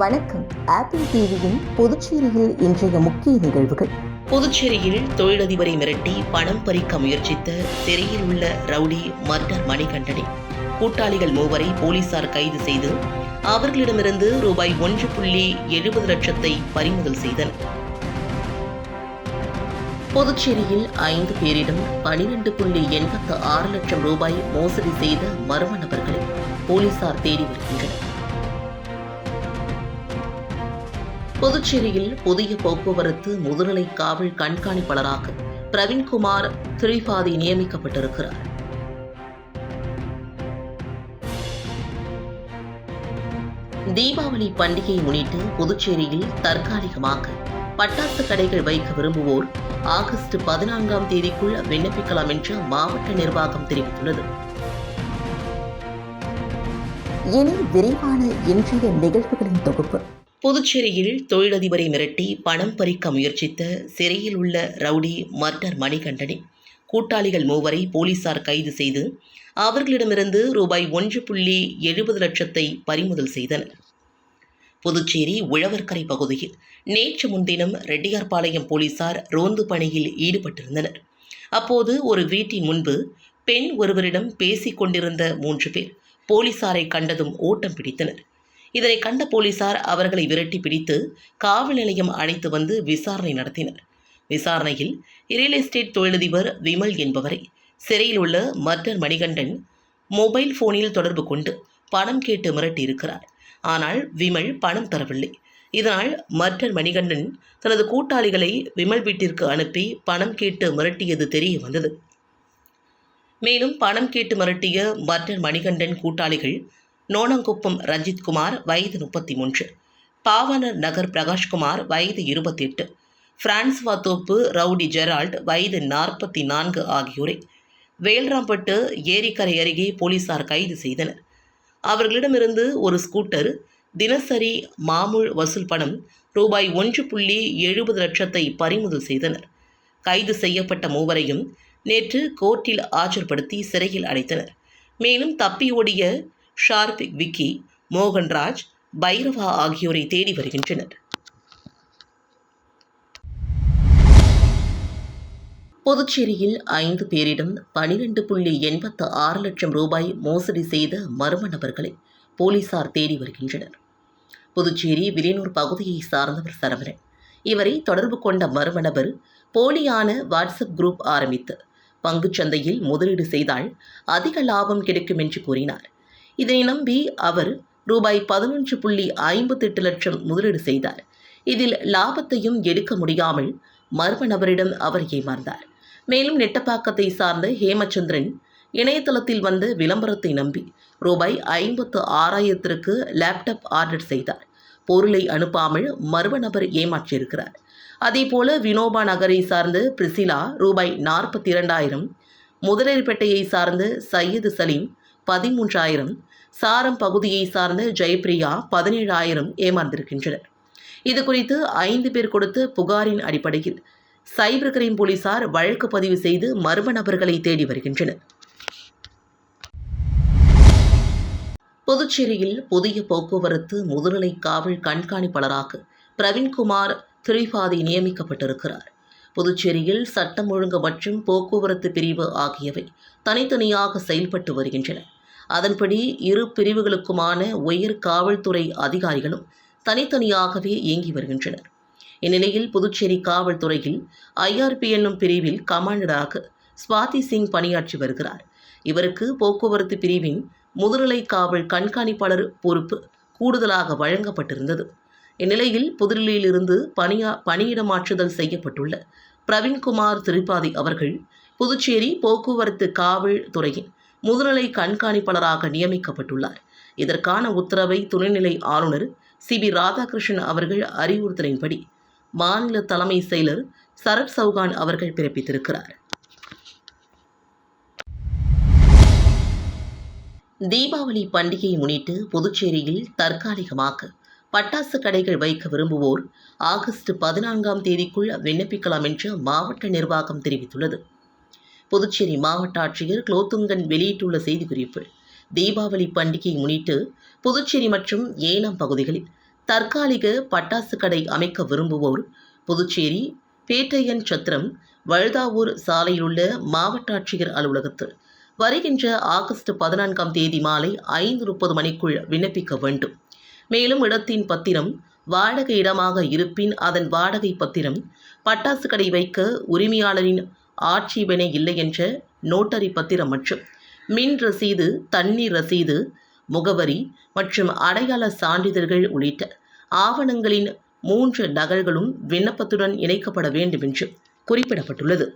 வணக்கம். ஆப்பிள் டிவியின் புதுச்சேரியில் இன்றைய முக்கிய நிகழ்வுகள். புதுச்சேரியில் தொழிலதிபரை மிரட்டி பணம் பறிக்க முயற்சித்த சிறையில் உள்ள ரவுடி மர்டர் மணிகண்டனை. கூட்டாளிகள் மூவரை போலீசார் கைது செய்து அவர்களிடமிருந்து ரூபாய் ஒன்று புள்ளி எழுபது லட்சத்தை பறிமுதல் செய்தனர். புதுச்சேரியில் ஐந்து பேரிடம் பனிரெண்டு புள்ளி எண்பத்து ஆறு லட்சம் ரூபாய் மோசடி செய்த மர்ம நபர்களை போலீசார் தேடி வருகின்றனர். புதுச்சேரியில் புதிய போக்குவரத்து முதுநிலை காவல் கண்காணிப்பாளராக பிரவீன்குமார் திரிபாதி நியமிக்கப்பட்டிருக்கிறார். தீபாவளி பண்டிகையை முன்னிட்டு புதுச்சேரியில் தற்காலிகமாக பட்டாசு கடைகள் வைக்க விரும்புவோர் ஆகஸ்ட் பதினான்காம் தேதிக்குள் விண்ணப்பிக்கலாம் என்று மாவட்ட நிர்வாகம் தெரிவித்துள்ளது. இனி விரைவான இன்றைய நிகழ்வுகளின் தொகுப்பு. புதுச்சேரியில் தொழிலதிபரை மிரட்டி பணம் பறிக்க முயற்சித்த சிறையில் உள்ள ரவுடி மர்டர் மணிகண்டனி கூட்டாளிகள் மூவரை போலீசார் கைது செய்து அவர்களிடமிருந்து ரூபாய் ஒன்று புள்ளி எழுபது லட்சத்தை பறிமுதல் செய்தனர். புதுச்சேரி உழவர்கரை பகுதியில் நேற்று முன்தினம் ரெட்டியார்பாளையம் போலீசார் ரோந்து பணியில் ஈடுபட்டிருந்தனர். அப்போது ஒரு வீட்டின் முன்பு பெண் ஒருவரிடம் பேசிக் கொண்டிருந்த மூன்று பேர் போலீசாரை கண்டதும் ஓட்டம் பிடித்தனர். இதனை கண்ட போலீசார் அவர்களை விரட்டி பிடித்து காவல் நிலையம் அழைத்து வந்து விசாரணை நடத்தினர். விசாரணையில் ரியல் எஸ்டேட் தொழிலதிபர் விமல் என்பவரை சிறையில் உள்ள மர்டர் மணிகண்டன் மொபைல் போனில் தொடர்பு கொண்டு பணம் கேட்டு மிரட்டியிருக்கிறார். ஆனால் விமல் பணம் தரவில்லை. இதனால் மர்டர் மணிகண்டன் தனது கூட்டாளிகளை விமல் வீட்டிற்கு அனுப்பி பணம் கேட்டு மிரட்டியது தெரிய வந்தது. மேலும் பணம் கேட்டு மிரட்டிய மர்டர் மணிகண்டன் கூட்டாளிகள் நோனங்குப்பம் ரஞ்சித்குமார் வயது முப்பத்தி மூன்று பாவனர் நகர் பிரகாஷ்குமார் வயது இருபத்தி எட்டு பிரான்ஸ்வா தோப்பு ரவுடி ஜெரால்ட் வயது நாற்பத்தி நான்கு ஆகியோரை. வேல்ராம்பட்டு ஏரிக்கரை அருகே போலீசார் கைது செய்தனர். அவர்களிடமிருந்து ஒரு ஸ்கூட்டர் தினசரி மாமூல் வசூல் பணம் ரூபாய் ஒன்று புள்ளி எழுபது லட்சத்தை பறிமுதல் செய்தனர். கைது செய்யப்பட்ட மூவரையும் நேற்று கோர்ட்டில் ஆஜர்படுத்தி சிறையில் அடைத்தனர். மேலும் தப்பி ஓடிய ஷார்பிக் விக்கி மோகன்ராஜ் பைரவா ஆகியோரை தேடி வருகின்றனர். புதுச்சேரியில் ஐந்து பேரிடம் பனிரெண்டு புள்ளி எண்பத்து ஆறு லட்சம் ரூபாய் மோசடி செய்த மர்ம நபர்களை போலீசார் தேடி வருகின்றனர். புதுச்சேரி விலையூர் பகுதியை சார்ந்தவர் சரவணன். இவரை தொடர்பு கொண்ட மர்ம நபர் போலியான வாட்ஸ்அப் குரூப் ஆரம்பித்து பங்குச்சந்தையில் முதலீடு செய்தால் அதிக லாபம் கிடைக்கும் என்று கூறினார். இதனை நம்பி அவர் ரூபாய் பதினொன்று புள்ளி ஐம்பத்தெட்டு லட்சம் முதலீடு செய்தார். இதில் லாபத்தையும் எடுக்க முடியாமல் மர்ம நபரிடம் அவர் ஏமாந்தார். மேலும் நெட்டப்பாக்கத்தை சார்ந்த ஹேமச்சந்திரன் இணையதளத்தில் வந்த விளம்பரத்தை நம்பி ரூபாய் ஐம்பத்து ஆறாயிரத்திற்கு லேப்டாப் ஆர்டர் செய்தார். பொருளை அனுப்பாமல் மர்ம நபர் ஏமாற்றியிருக்கிறார். அதேபோல வினோபா நகரை சார்ந்த பிரிசிலா ரூபாய் நாற்பத்தி இரண்டாயிரம் முதலேர்பேட்டையை சார்ந்த சையது சலீம் பதிமூன்றாயிரம் சாரம் பகுதியை சார்ந்த ஜெயப்பிரியா பதினேழாயிரம் ஏமாந்திருக்கின்றனர். இது குறித்து ஐந்து பேர் கொடுத்த புகாரின் அடிப்படையில் சைபர் கிரைம் போலீசார் வழக்கு பதிவு செய்து மர்ம நபர்களை தேடி வருகின்றனர். புதுச்சேரியில் புதிய போக்குவரத்து முதுநிலை காவல் கண்காணிப்பாளராக பிரவீன்குமார் திரிபாதி நியமிக்கப்பட்டிருக்கிறார். புதுச்சேரியில் சட்டம் ஒழுங்கு மற்றும் போக்குவரத்து பிரிவு ஆகியவை தனித்தனியாக செயல்பட்டு வருகின்றன. அதன்படி இரு பிரிவுகளுக்குமான உயர் காவல்துறை அதிகாரிகளும் தனித்தனியாகவே இயங்கி வருகின்றனர். இந்நிலையில் புதுச்சேரி காவல்துறையில் ஐஆர்பி என்னும் பிரிவில் கமாண்டராக ஸ்வாதி சிங் பணியாற்றி வருகிறார். இவருக்கு போக்குவரத்து பிரிவின் முதுநிலை காவல் கண்காணிப்பாளர் பொறுப்பு கூடுதலாக வழங்கப்பட்டிருந்தது. இந்நிலையில் புதுடில்லியிலிருந்து பணியா பணியிடமாற்றுதல் செய்யப்பட்டுள்ள பிரவீன்குமார் திரிபாதி அவர்கள் புதுச்சேரி போக்குவரத்து காவல் துறையின் முதுநிலை கண்காணிப்பாளராக நியமிக்கப்பட்டுள்ளார். இதற்கான உத்தரவை துணைநிலை ஆளுநர் சி. பி. ராதாகிருஷ்ணன் அவர்கள் அறிவுறுத்தலின்படி மாநில தலைமை செயலர் சரத் சௌகான் அவர்கள் பிறப்பித்திருக்கிறார். தீபாவளி பண்டிகையை முன்னிட்டு புதுச்சேரியில் தற்காலிகமாக பட்டாசு கடைகள் வைக்க விரும்புவோர் ஆகஸ்ட் பதினான்காம் தேதிக்குள் விண்ணப்பிக்கலாம் என்று மாவட்ட நிர்வாகம் தெரிவித்துள்ளது. புதுச்சேரி மாவட்ட ஆட்சியர் குலோத்துங்கன் வெளியிட்டுள்ள செய்திக்குறிப்பு தீபாவளி பண்டிகையை முன்னிட்டு புதுச்சேரி மற்றும் ஏனாம் பகுதிகளில் தற்காலிக பட்டாசு கடை அமைக்க விரும்புவோர் புதுச்சேரி பேட்டையன் சத்திரம் வழுதாவூர் சாலையில் உள்ள மாவட்ட ஆட்சியர் அலுவலகத்தில் வருகின்ற ஆகஸ்ட் பதினான்காம் தேதி மாலை ஐந்து முப்பது மணிக்குள் விண்ணப்பிக்க வேண்டும். மேலும் இடத்தின் பத்திரம் வாடகை இடமாக இருப்பின் அதன் வாடகை பத்திரம் பட்டாசு கடை வைக்க உரிமையாளரின் ஆட்சேபனை இல்லை என்ற நோட்டரி பத்திரம் மற்றும் மின் ரசீது தண்ணீர் ரசீது முகவரி மற்றும் அடையாள சான்றிதழ்கள் உள்ளிட்ட ஆவணங்களின் மூன்று நகல்களும் விண்ணப்பத்துடன் இணைக்கப்பட வேண்டும் என்று குறிப்பிடப்பட்டுள்ளது.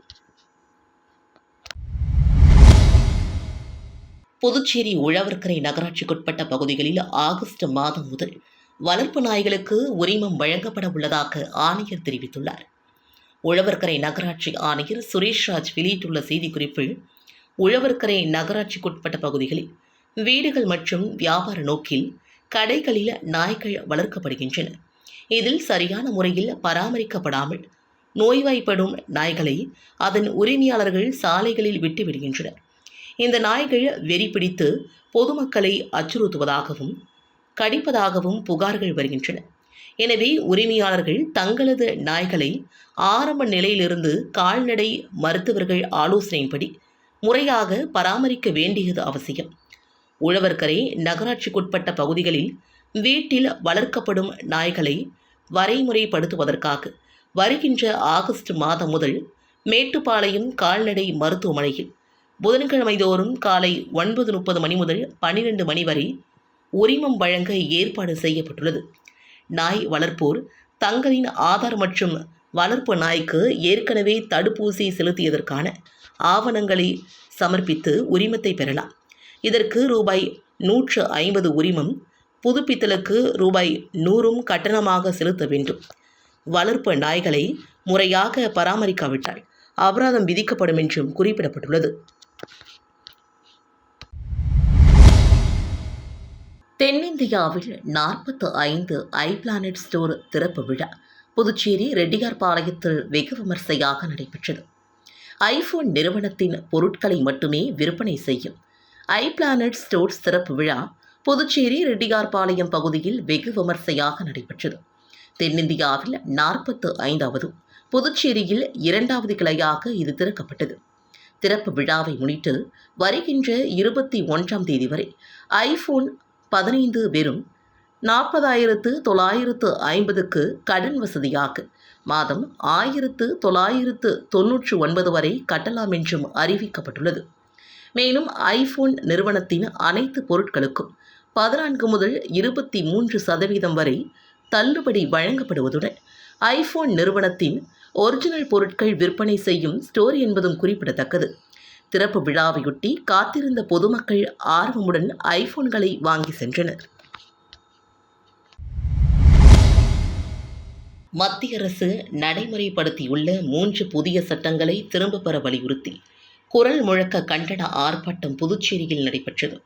புதுச்சேரி உழவர்கரை நகராட்சிக்குட்பட்ட பகுதிகளில் ஆகஸ்ட் மாதம் முதல் வளர்ப்பு நாய்களுக்கு உரிமம் வழங்கப்பட உள்ளதாக ஆணையர் தெரிவித்துள்ளார். உழவர்கரை நகராட்சி ஆணையர் சுரேஷ்ராஜ் வெளியிட்டுள்ள செய்திக்குறிப்பில் உழவர்கரை நகராட்சிக்குட்பட்ட பகுதிகளில் வீடுகள் மற்றும் வியாபார நோக்கில் கடைகளில் நாய்கள் வளர்க்கப்படுகின்றன. இதில் சரியான முறையில் பராமரிக்கப்படாமல் நோய்வாய்ப்படும் நாய்களை அதன் உரிமையாளர்கள் சாலைகளில் விட்டுவிடுகின்றனர். இந்த நாய்கள் வெறி பிடித்து பொதுமக்களை அச்சுறுத்துவதாகவும் கடிப்பதாகவும் புகார்கள் வருகின்றன. எனவே உரிமையாளர்கள் தங்களது நாய்களை ஆரம்ப நிலையிலிருந்து கால்நடை மருத்துவர்கள் ஆலோசனையின்படி முறையாக பராமரிக்க வேண்டியது அவசியம். உழவர்கரை நகராட்சிக்குட்பட்ட பகுதிகளில் வீட்டில் வளர்க்கப்படும் நாய்களை வரைமுறைப்படுத்துவதற்காக வருகின்ற ஆகஸ்ட் மாதம் முதல் மேட்டுப்பாளையம் கால்நடை மருத்துவமனையில் புதன்கிழமை தோறும் காலை ஒன்பது முப்பது மணி முதல் பன்னிரண்டு மணி வரை உரிமம் வழங்க ஏற்பாடு செய்யப்பட்டுள்ளது. நாய் வளர்ப்போர் தங்களின் ஆதார் மற்றும் வளர்ப்பு நாய்க்கு ஏற்கனவே தடுப்பூசி செலுத்தியதற்கான ஆவணங்களை சமர்ப்பித்து உரிமத்தை பெறலாம். இதற்கு ரூபாய் நூற்று ஐம்பது உரிமம் புதுப்பித்தலுக்கு ரூபாய் நூறும் கட்டணமாக செலுத்த வேண்டும். வளர்ப்பு நாய்களை முறையாக பராமரிக்காவிட்டால் அபராதம் விதிக்கப்படும் என்றும் குறிப்பிடப்பட்டுள்ளது. தென்னிந்தியாவில் நாற்பத்து ஐந்து ஐ பிளானட் ஸ்டோர் திறப்பு விழா புதுச்சேரி ரெட்டியார்பாளையத்தில் வெகு விமர்சையாக நடைபெற்றது. ஐபோன் நிறுவனத்தின் பொருட்களை மட்டுமே விற்பனை செய்யும் ஐ பிளானட் ஸ்டோர்ஸ் திறப்பு விழா புதுச்சேரி ரெட்டியார்பாளையம் பகுதியில் வெகு விமர்சையாக நடைபெற்றது. தென்னிந்தியாவில் நாற்பத்து ஐந்தாவது புதுச்சேரியில் இரண்டாவது கிளையாக இது திறக்கப்பட்டது. திறப்பு விழாவை முன்னிட்டு வருகின்ற இருபத்தி ஒன்றாம் தேதி வரை ஐஃபோன் பதினைந்து வெறும் நாற்பதாயிரத்து தொள்ளாயிரத்து ஐம்பதுக்கு கடன் வசதியாக மாதம் ஆயிரத்து தொள்ளாயிரத்து தொன்னூற்று ஒன்பது வரை கட்டலாம் என்றும் அறிவிக்கப்பட்டுள்ளது. மேலும் ஐஃபோன் நிறுவனத்தின் அனைத்து பொருட்களுக்கும் பதினான்கு முதல் இருபத்தி மூன்று சதவீதம் வரை தள்ளுபடி வழங்கப்படுவதுடன் ஐஃபோன் நிறுவனத்தின் ஒரிஜினல் பொருட்கள் விற்பனை செய்யும் ஸ்டோர் என்பதும் குறிப்பிடத்தக்கது. திறப்பு விழாவையொட்டி காத்திருந்த பொதுமக்கள் ஆர்வமுடன் ஐபோன்களை வாங்கி சென்றனர். மத்திய அரசு நடைமுறைப்படுத்தியுள்ள மூன்று புதிய சட்டங்களை திரும்ப பெற வலியுறுத்தி குரல் முழக்க கண்டன ஆர்ப்பாட்டம் புதுச்சேரியில் நடைபெற்றது.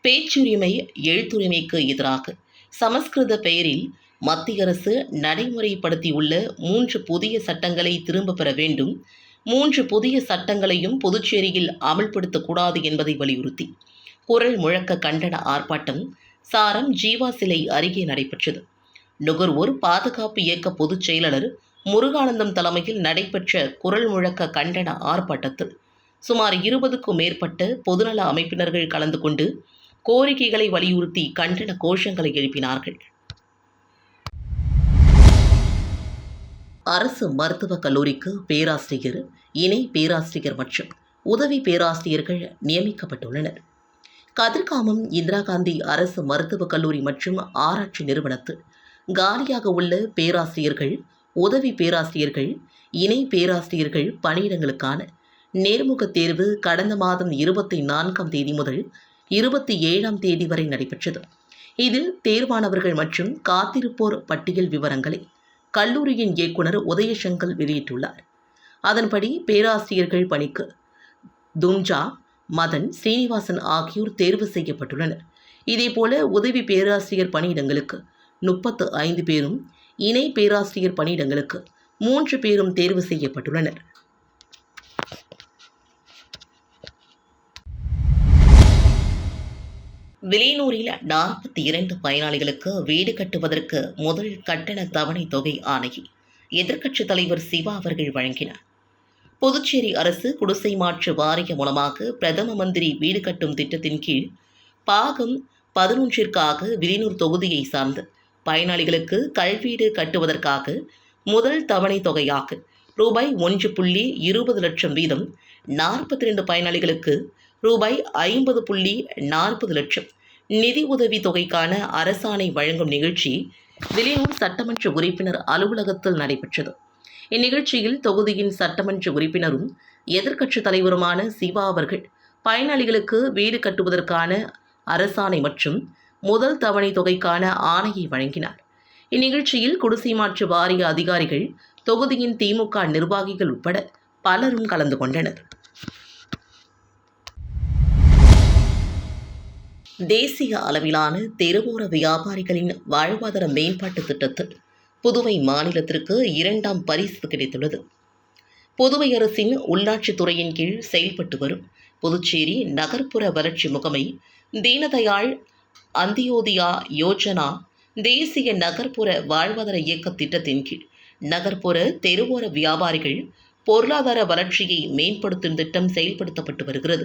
பேச்சுரிமை எழுத்துரிமைக்கு எதிராக சமஸ்கிருத பெயரில் மத்திய அரசு நடைமுறைப்படுத்தியுள்ள மூன்று புதிய சட்டங்களை திரும்ப பெற வேண்டும். மூன்று புதிய சட்டங்களையும் புதுச்சேரியில் அமல்படுத்தக்கூடாது என்பதை வலியுறுத்தி. குரல் முழக்க கண்டன ஆர்ப்பாட்டம் சாரம் ஜீவா சிலை அருகே நடைபெற்றது. நுகர்வோர் பாதுகாப்பு இயக்க பொதுச் செயலாளர் முருகானந்தம் தலைமையில் நடைபெற்ற குரல் முழக்க கண்டன ஆர்ப்பாட்டத்தில் சுமார் இருபதுக்கும் மேற்பட்ட பொதுநல அமைப்பினர்கள் கலந்து கொண்டு கோரிக்கைகளை வலியுறுத்தி கண்டன கோஷங்களை எழுப்பினார்கள். அரசு மருத்துவக் கல்லூரிக்கு பேராசிரியர் இணை பேராசிரியர் மற்றும் உதவி பேராசிரியர்கள் நியமிக்கப்பட்டுள்ளனர். கதிர்காமம் இந்திரா காந்தி அரசு மருத்துவக் கல்லூரி மற்றும் ஆராய்ச்சி நிறுவனத்தில் காலியாக உள்ள பேராசிரியர்கள் உதவி பேராசிரியர்கள் இணை பேராசிரியர்கள் பணியிடங்களுக்கான நேர்முகத் தேர்வு கடந்த மாதம் இருபத்தி நான்காம் தேதி முதல் இருபத்தி ஏழாம் தேதி வரை நடைபெற்றது. இதில் தேர்வானவர்கள் மற்றும் காத்திருப்போர் பட்டியல் விவரங்களை கல்லூரியின் இயக்குனர் உதயசங்கர் வெளியிட்டுள்ளார். அதன்படி பேராசிரியர்கள் பணிக்கு துன்ஜா மதன் ஸ்ரீனிவாசன் ஆகியோர் தேர்வு செய்யப்பட்டுள்ளனர். இதேபோல உதவி பேராசிரியர் பணியிடங்களுக்கு முப்பத்து ஐந்து பேரும் இணை பேராசிரியர் பணியிடங்களுக்கு மூன்று பேரும் தேர்வு செய்யப்பட்டுள்ளனர். விலையனூரில் நாற்பத்தி இரண்டு பயனாளிகளுக்கு வீடு கட்டுவதற்கு முதல் கட்டண தவணை தொகை ஆணையை எதிர்க்கட்சித் தலைவர் சிவா அவர்கள் வழங்கினார். புதுச்சேரி அரசு குடிசை மாற்று வாரிய மூலமாக பிரதம மந்திரி வீடு கட்டும் திட்டத்தின் கீழ் பாகம் பதினொன்றிற்காக விலினூர் தொகுதியை சார்ந்த பயனாளிகளுக்கு கல்வீடு கட்டுவதற்காக முதல் தவணை தொகையாக ரூபாய் ஒன்று புள்ளி இருபது லட்சம் வீதம் நாற்பத்தி ரெண்டு பயனாளிகளுக்கு ரூபாய் ஐம்பது புள்ளி நாற்பது லட்சம். நிதி உதவி தொகைக்கான அரசாணை வழங்கும் நிகழ்ச்சி விலையூர் சட்டமன்ற உறுப்பினர் அலுவலகத்தில் நடைபெற்றது. இந்நிகழ்ச்சியில் தொகுதியின் சட்டமன்ற உறுப்பினரும் எதிர்க்கட்சித் தலைவருமான சிவா அவர்கள் பயனாளிகளுக்கு வீடு கட்டுவதற்கான அரசாணை மற்றும் முதல் தவணை தொகைக்கான ஆணையை வழங்கினார். இந்நிகழ்ச்சியில் குடிசை மாற்று வாரிய அதிகாரிகள் தொகுதியின் திமுக நிர்வாகிகள் உட்பட பலரும் கலந்து கொண்டனர். தேசிய அளவிலான தெருவோர வியாபாரிகளின் வாழ்வாதார மேம்பாட்டு திட்டத்தில் புதுவை மாநிலத்திற்கு இரண்டாம் பரிசு கிடைத்துள்ளது. புதுவை அரசின் உள்ளாட்சித்துறையின் கீழ் செயல்பட்டு வரும் புதுச்சேரி நகர்ப்புற வளர்ச்சி முகமை தீனதயாள் அந்தியோதயா யோஜனா தேசிய நகர்ப்புற வாழ்வாதார இயக்க திட்டத்தின் கீழ் நகர்ப்புற தெருவோர வியாபாரிகள் பொருளாதார வளர்ச்சியை மேம்படுத்தும் திட்டம் செயல்படுத்தப்பட்டு வருகிறது.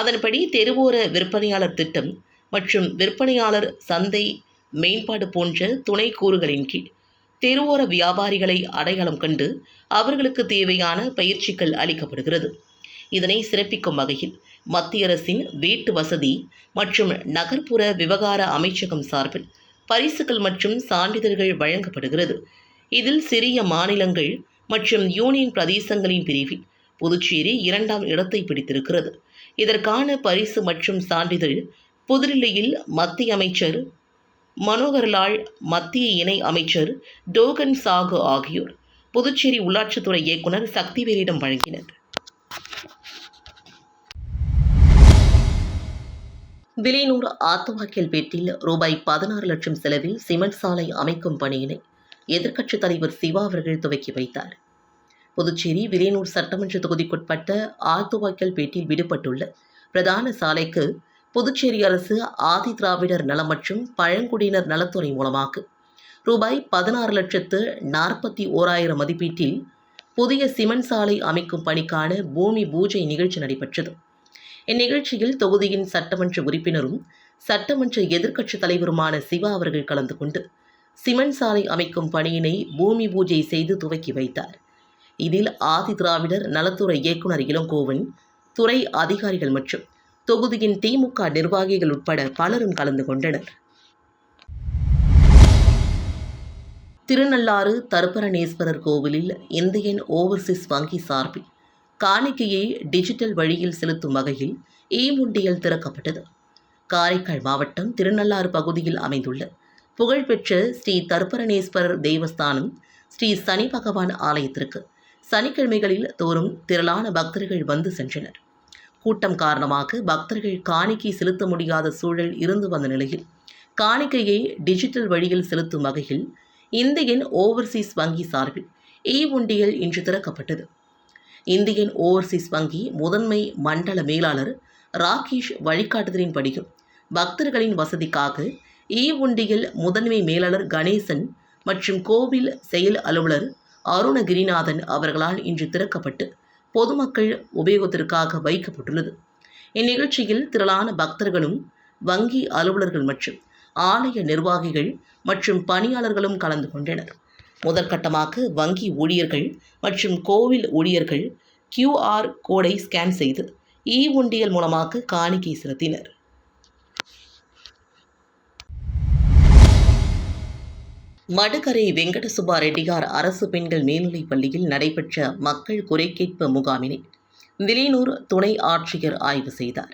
அதன்படி தெருவோர விற்பனையாளர் திட்டம் மற்றும் விற்பனையாளர் சந்தை மேம்பாடு போன்ற துணை கூறுகளின் கீழ் தெருவோர வியாபாரிகளை அடையாளம் கண்டு அவர்களுக்கு தேவையான பயிற்சிகள் அளிக்கப்படுகிறது. இதனை சிறப்பிக்கும் வகையில் மத்திய அரசின் வீட்டு வசதி மற்றும் நகர்ப்புற விவகார அமைச்சகம் சார்பில் பரிசுகள் மற்றும் சான்றிதழ்கள் வழங்கப்படுகிறது. இதில் சிறிய மாநிலங்கள் மற்றும் யூனியன் பிரதேசங்களின் பிரிவில் புதுச்சேரி இரண்டாம் இடத்தை பிடித்திருக்கிறது. இதற்கான பரிசு மற்றும் சான்றிதழ் புதுடில்லியில் மத்திய அமைச்சர் மனோகர்லால் மத்திய இணை அமைச்சர் டோகன் சாகு ஆகியோர் புதுச்சேரி உள்ளாட்சித்துறை இயக்குனர் சக்திவேலிடம் வழங்கினர். விலைநூர் ஆத்துவாக்கியல் பேட்டில் ரூபாய் பதினாறு லட்சம் செலவில் சிமெண்ட் சாலை அமைக்கும் பணியினை எதிர்க்கட்சித் தலைவர் சிவா அவர்கள் துவக்கி வைத்தார். புதுச்சேரி விலையனூர் சட்டமன்ற தொகுதிக்குட்பட்ட ஆத்துவாக்கல் பேட்டில் விடுபட்டுள்ள பிரதான சாலைக்கு புதுச்சேரி அரசு ஆதி திராவிடர் நலம் மற்றும் பழங்குடியினர் நலத்துறை மூலமாக ரூபாய் பதினாறு லட்சத்து நாற்பத்தி ஓராயிரம் மதிப்பீட்டில் புதிய சிமெண்ட் சாலை அமைக்கும் பணிக்கான பூமி பூஜை நிகழ்ச்சி நடைபெற்றது. இந்நிகழ்ச்சியில் தொகுதியின் சட்டமன்ற உறுப்பினரும் சட்டமன்ற எதிர்க்கட்சித் தலைவருமான சிவா அவர்கள் கலந்து கொண்டு சிமெண்ட் சாலை அமைக்கும் பணியினை பூமி பூஜை செய்து துவக்கி வைத்தார். இதில் ஆதி திராவிடர் நலத்துறை இயக்குனர் இளங்கோவன் துறை அதிகாரிகள் மற்றும் தொகுதியின் திமுக நிர்வாகிகள் உட்பட பலரும் கலந்து கொண்டனர். திருநள்ளாறு தருப்பரணேஸ்வரர் கோவிலில் இந்தியன் ஓவர்சீஸ் வங்கி சார்பில் காணிக்கையை டிஜிட்டல் வழியில் செலுத்தும் வகையில் இ முண்டியல் திறக்கப்பட்டது. காரைக்கால் மாவட்டம் திருநள்ளாறு பகுதியில் அமைந்துள்ள புகழ்பெற்ற ஸ்ரீ தருப்பரணேஸ்வரர் தேவஸ்தானம் ஸ்ரீ சனி பகவான் ஆலயத்திற்கு சனிக்கிழமைகளில் தோறும் திரளான பக்தர்கள் வந்து சென்றனர். கூட்டம் காரணமாக பக்தர்கள் காணிக்கை செலுத்த முடியாத சூழல் இருந்து வந்த நிலையில் காணிக்கையை டிஜிட்டல் வழியில் செலுத்தும் வகையில் இந்தியன் ஓவர்சீஸ் வங்கி சார்பில் இ உண்டியல் இன்று திறக்கப்பட்டது. இந்தியன் ஓவர்சீஸ் வங்கி முதன்மை மண்டல மேலாளர் ராகேஷ் வழிகாட்டுதலின்படியும் பக்தர்களின் வசதிக்காக இ உண்டியல் முதன்மை மேலாளர் கணேசன் மற்றும் கோவில் செயல் அலுவலர் அருணகிரிநாதன் அவர்களால் இன்று திறக்கப்பட்டு பொதுமக்கள் உபயோகத்திற்காக வைக்கப்பட்டுள்ளது. இந்நிகழ்ச்சியில் திரளான பக்தர்களும் வங்கி அலுவலர்கள் மற்றும் ஆலய நிர்வாகிகள் மற்றும் பணியாளர்களும் கலந்து கொண்டனர். முதற்கட்டமாக வங்கி ஊழியர்கள் மற்றும் கோவில் ஊழியர்கள் கியூஆர் கோடை ஸ்கேன் செய்து இ உண்டியல் மூலமாக காணிக்கை செலுத்தினர். மடுகரை வெங்கடசுபா ரெட்டியார் அரசு பெண்கள் மேல்நிலைப் பள்ளியில் நடைபெற்ற மக்கள் குறைகேட்பு முகாமினை விலியனூர் துணை ஆட்சியர் ஆய்வு செய்தார்.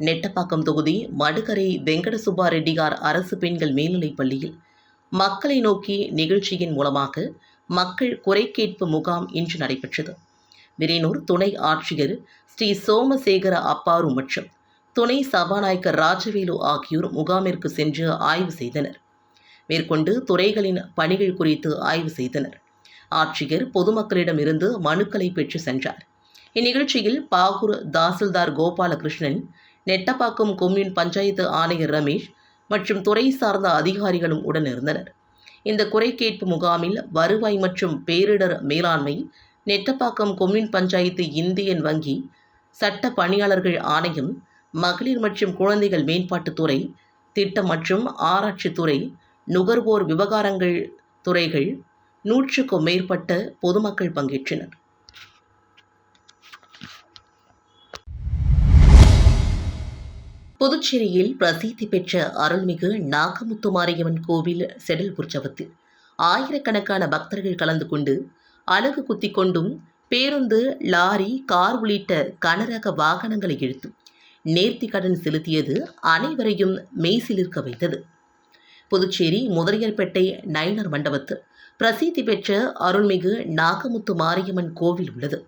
நெட்டப்பாக்கம் தொகுதி மடுகரை வெங்கடசுபா ரெட்டியார் அரசு பெண்கள் மேல்நிலைப் பள்ளியில் மக்களை நோக்கி நிகழ்ச்சியின் மூலமாக மக்கள் குறைகேட்பு முகாம் இன்று நடைபெற்றது. விரைனூர் துணை ஆட்சியர் ஸ்ரீ சோமசேகர அப்பாரு மற்றும் துணை சபாநாயகர் ராஜவேலு ஆகியோர் முகாமிற்கு சென்று ஆய்வு செய்தனர். மேற்கொண்டு துறைகளின் பணிகள் குறித்து ஆய்வு செய்தனர். ஆட்சியர் பொதுமக்களிடமிருந்து மனுக்களை பெற்று சென்றார். இந்நிகழ்ச்சியில் பாகூர் தாசில்தார் கோபாலகிருஷ்ணன் நெட்டப்பாக்கம் கொம்யூன் பஞ்சாயத்து ஆணையர் ரமேஷ் மற்றும் துறை சார்ந்த அதிகாரிகளும் உடனிருந்தனர் இந்த குறை கேட்பு முகாமில் வருவாய் மற்றும் பேரிடர் மேலாண்மை நெட்டப்பாக்கம் கொம்யூன் பஞ்சாயத்து இந்தியன் வங்கி சட்ட பணியாளர்கள் ஆணையம் மகளிர் மற்றும் குழந்தைகள் மேம்பாட்டுத்துறை திட்டம் மற்றும் ஆராய்ச்சித்துறை நுகர்வோர் விவகாரங்கள் துறைகள் நூற்றுக்கும் மேற்பட்ட பொதுமக்கள் பங்கேற்றனர். புதுச்சேரியில் பிரசித்தி பெற்ற அருள்மிகு நாகமுத்து மாரியம்மன் கோவில் செடல் உற்சவத்தில் ஆயிரக்கணக்கான பக்தர்கள் கலந்து கொண்டு அலகு குத்தி கொண்டும் பேருந்து லாரி கார் உள்ளிட்ட கனரக வாகனங்களை இழுத்தும் நேர்த்தி கடன் செலுத்தியது அனைவரையும் மெய்சிலிருக்க வைத்தது. புதுச்சேரி முதலியார்பேட்டை நைனர் மண்டபத்தில் பிரசித்தி பெற்ற அருள்மிகு நாகமுத்து மாரியம்மன் கோவில் உள்ளது.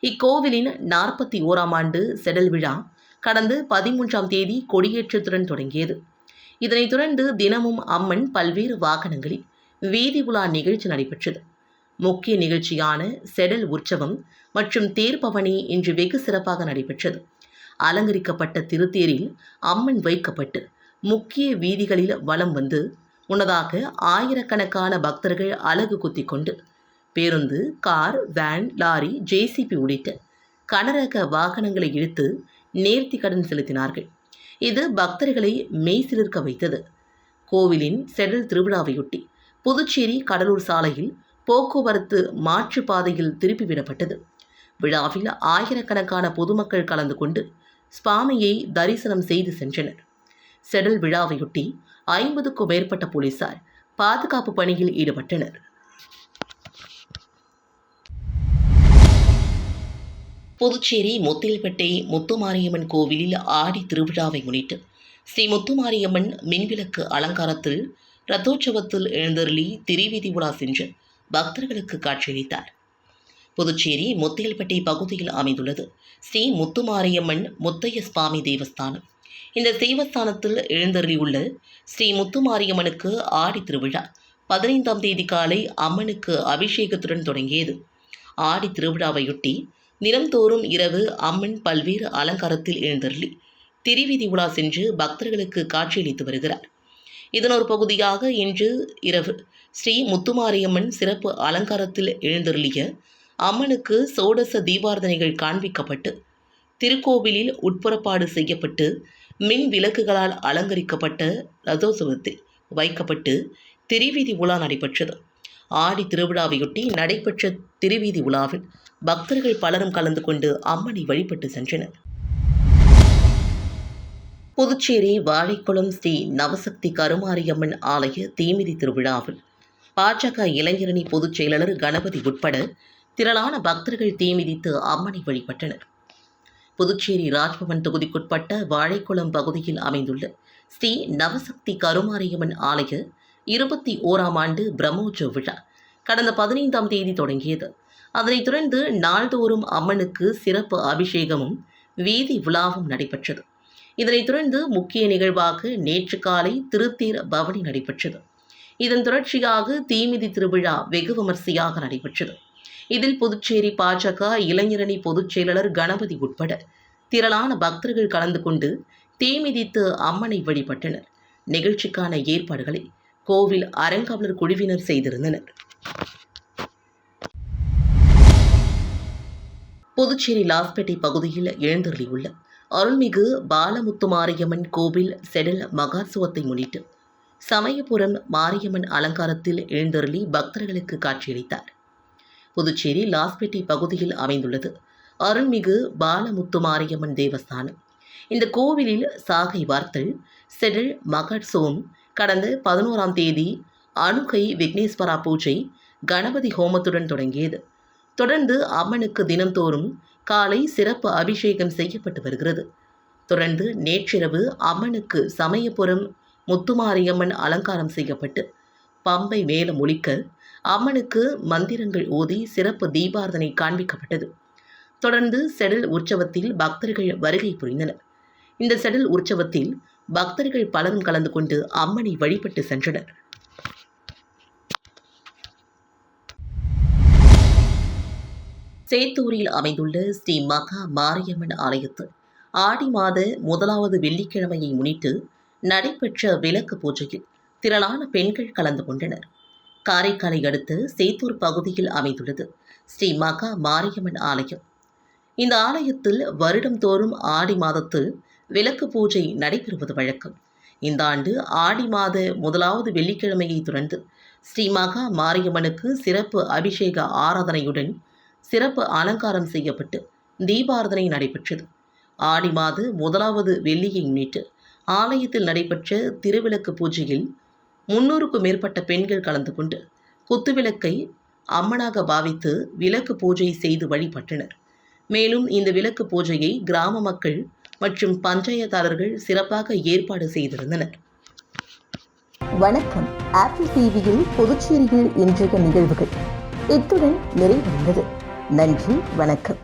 இக்கோவிலின் நாற்பத்தி ஓராம் ஆண்டு செடல் விழா கடந்த பதிமூன்றாம் தேதி கொடியேற்றத்துடன் தொடங்கியது. இதனைத் தொடர்ந்து தினமும் அம்மன் பல்வேறு வாகனங்களில் வீதி உலா நிகழ்ச்சி நடைபெற்றது. முக்கிய நிகழ்ச்சியான செடல் உற்சவம் மற்றும் தேர்பவனி இன்று வெகு சிறப்பாக நடைபெற்றது. அலங்கரிக்கப்பட்ட திருத்தேரில் அம்மன் வைக்கப்பட்டு முக்கிய வீதிகளில் வலம் வந்து முன்னதாக ஆயிரக்கணக்கான பக்தர்கள் அலகு குத்தி கொண்டு பேருந்து கார் வேன் லாரி ஜேசிபி உள்ளிட்ட கனரக வாகனங்களை இழுத்து நேர்த்தி கடன் செலுத்தினார்கள். இது பக்தர்களை மெய்சிலிருக்க வைத்தது. கோவிலின் செடல் திருவிழாவையொட்டி புதுச்சேரி கடலூர் சாலையில் போக்குவரத்து மாற்றுப்பாதையில் திருப்பிவிடப்பட்டது விழாவில் ஆயிரக்கணக்கான பொதுமக்கள் கலந்து கொண்டு சுவாமியை தரிசனம் செய்து சென்றனர். செடல் விழாவையொட்டி ஐம்பதுக்கும் மேற்பட்ட போலீசார் பாதுகாப்பு பணியில் ஈடுபட்டனர். புதுச்சேரி முத்தில்பேட்டை முத்துமாரியம்மன் கோவிலில் ஆடி திருவிழாவை முன்னிட்டு ஸ்ரீ முத்துமாரியம்மன் மின்விளக்கு அலங்காரத்தில் ரத்தோற்சவத்தில் எழுந்தருளி திரிவீதி உலா சென்று பக்தர்களுக்கு காட்சியளித்தார். புதுச்சேரி முத்தியல்பட்டி பகுதியில் அமைந்துள்ளது ஸ்ரீ முத்துமாரியம்மன் முத்தைய சுவாமி தேவஸ்தானம். இந்த தேவஸ்தானத்தில் எழுந்தருளியுள்ள ஸ்ரீ முத்துமாரியம்மனுக்கு ஆடி திருவிழா பதினைந்தாம் தேதி காலை அம்மனுக்கு அபிஷேகத்துடன் தொடங்கியது. ஆடி திருவிழாவையொட்டி தினம்தோறும் இரவு அம்மன் பல்வேறு அலங்காரத்தில் எழுந்தருளி திருவீதி உலா சென்று பக்தர்களுக்கு காட்சியளித்து வருகிறார். இதன் ஒரு பகுதியாக இன்று இரவு ஸ்ரீ முத்துமாரியம்மன் சிறப்பு அலங்காரத்தில் எழுந்தருளிய அம்மனுக்கு சோடச தீபார்த்தனைகள் காண்பிக்கப்பட்டு திருக்கோவிலில் உட்புறப்பாடு செய்யப்பட்டு மின் விளக்குகளால் அலங்கரிக்கப்பட்ட ரதோத்சவத்தில் வைக்கப்பட்டு திருவீதி உலா நடைபெற்றது. ஆடி திருவிழாவையொட்டி நடைபெற்ற திருவீதி உலாவில் பக்தர்கள் பலரும் கலந்து கொண்டு அம்மனை வழிபட்டு சென்றனர். புதுச்சேரி வாழைக்குளம் ஸ்ரீ நவசக்தி கருமாரியம்மன் ஆலய தீமிதி திருவிழாவில் பாஜக இளைஞரணி பொதுச் செயலாளர் கணபதி உட்பட திரளான பக்தர்கள் தீமிதித்து அம்மனை வழிபட்டனர். புதுச்சேரி ராஜ்பவன் தொகுதிக்குட்பட்ட வாழைக்குளம் பகுதியில் அமைந்துள்ள ஸ்ரீ நவசக்தி கருமாரியம்மன் ஆலய இருபத்தி ஓராம் ஆண்டு பிரம்மோற்சவ விழா கடந்த பதினைந்தாம் தேதி தொடங்கியது. அதனைத் தொடர்ந்து நாள்தோறும் அம்மனுக்கு சிறப்பு அபிஷேகமும் வீதி விழாவும் நடைபெற்றது. இதனைத் தொடர்ந்து முக்கிய நிகழ்வாக நேற்று காலை திருத்தேர் பவனி நடைபெற்றது. இதன் தொடர்ச்சியாக தீமிதி திருவிழா வெகு விமர்சையாக நடைபெற்றது. இதில் புதுச்சேரி பாஜக இளைஞரணி பொதுச் செயலாளர் கணபதி உட்பட திரளான பக்தர்கள் கலந்து கொண்டு தீமிதித்து அம்மனை வழிபட்டனர். நிகழ்ச்சிக்கான ஏற்பாடுகளை கோவில் அறங்காவலர் குழுவினர் செய்திருந்தனர். புதுச்சேரி லாஸ்பேட்டை பகுதியில் எழுந்தருளியுள்ள அருள்மிகு பாலமுத்து மாரியம்மன் கோவில் செடல் மகாசுவத்தை முன்னிட்டு சமயபுரம் மாரியம்மன் அலங்காரத்தில் எழுந்தருளி பக்தர்களுக்கு காட்சியளித்தார். புதுச்சேரி லாஸ்பேட்டை பகுதியில் அமைந்துள்ளது. அருள்மிகு பாலமுத்துமாரியம்மன் தேவஸ்தானம். இந்த கோவிலில் சாகை வார்த்தல் செடல் மகட்சோம் கடந்த பதினோராம் தேதி அணுகை விக்னேஸ்வரா பூஜை கணபதி ஹோமத்துடன் தொடங்கியது. தொடர்ந்து அம்மனுக்கு தினம்தோறும் காலை சிறப்பு அபிஷேகம் செய்யப்பட்டு வருகிறது. தொடர்ந்து நேற்றிரவு அம்மனுக்கு சமயபுரம் முத்துமாரியம்மன் அலங்காரம் செய்யப்பட்டு பம்பை மேலும் ஒழிக்க அம்மனுக்கு மந்திரங்கள் ஓதி சிறப்பு தீபார்த்தனை காண்பிக்கப்பட்டது. தொடர்ந்து செடல் உற்சவத்தில் பக்தர்கள் வருகை புரிந்தனர். இந்த செடல் உற்சவத்தில் பக்தர்கள் பலரும் கலந்து கொண்டு அம்மனை வழிபட்டு சென்றனர். சேத்தூரில் அமைந்துள்ள ஸ்ரீ மகா மாரியம்மன் ஆலயத்தில் ஆடி மாத முதலாவது வெள்ளிக்கிழமையை முன்னிட்டு நடைபெற்ற விளக்கு பூஜையில் திரளான பெண்கள் கலந்து கொண்டனர். காரைக்காலை அடுத்து சேத்தூர் பகுதியில் அமைந்துள்ளது. ஸ்ரீ மகா மாரியம்மன் ஆலயம். இந்த ஆலயத்தில் வருடம்தோறும் ஆடி மாதத்தில் விளக்கு பூஜை நடைபெறுவது வழக்கம். இந்த ஆண்டு ஆடி மாத முதலாவது வெள்ளிக்கிழமையை தொடர்ந்து ஸ்ரீ மகா மாரியம்மனுக்கு சிறப்பு அபிஷேக ஆராதனையுடன் சிறப்பு அலங்காரம் செய்யப்பட்டு தீபாராதனை நடைபெற்றது. ஆடி மாத முதலாவது வெள்ளியை முன்னிட்டு ஆலயத்தில் நடைபெற்ற திருவிளக்கு பூஜையில் முன்னூறுக்கும் மேற்பட்ட பெண்கள் கலந்து கொண்டு குத்துவிளக்கை அம்மனாக பாவித்து விளக்கு பூஜை செய்து வழிபட்டனர். மேலும் இந்த விளக்கு பூஜையை கிராம மக்கள் மற்றும் பஞ்சாயத்தாளர்கள் சிறப்பாக ஏற்பாடு செய்திருந்தனர். வணக்கம். ஆப்பிள் டிவியில் புதுச்சேரியில் இன்றைய நிகழ்வுகள். இத்துடன் நிறைவடைந்தது. நன்றி வணக்கம்.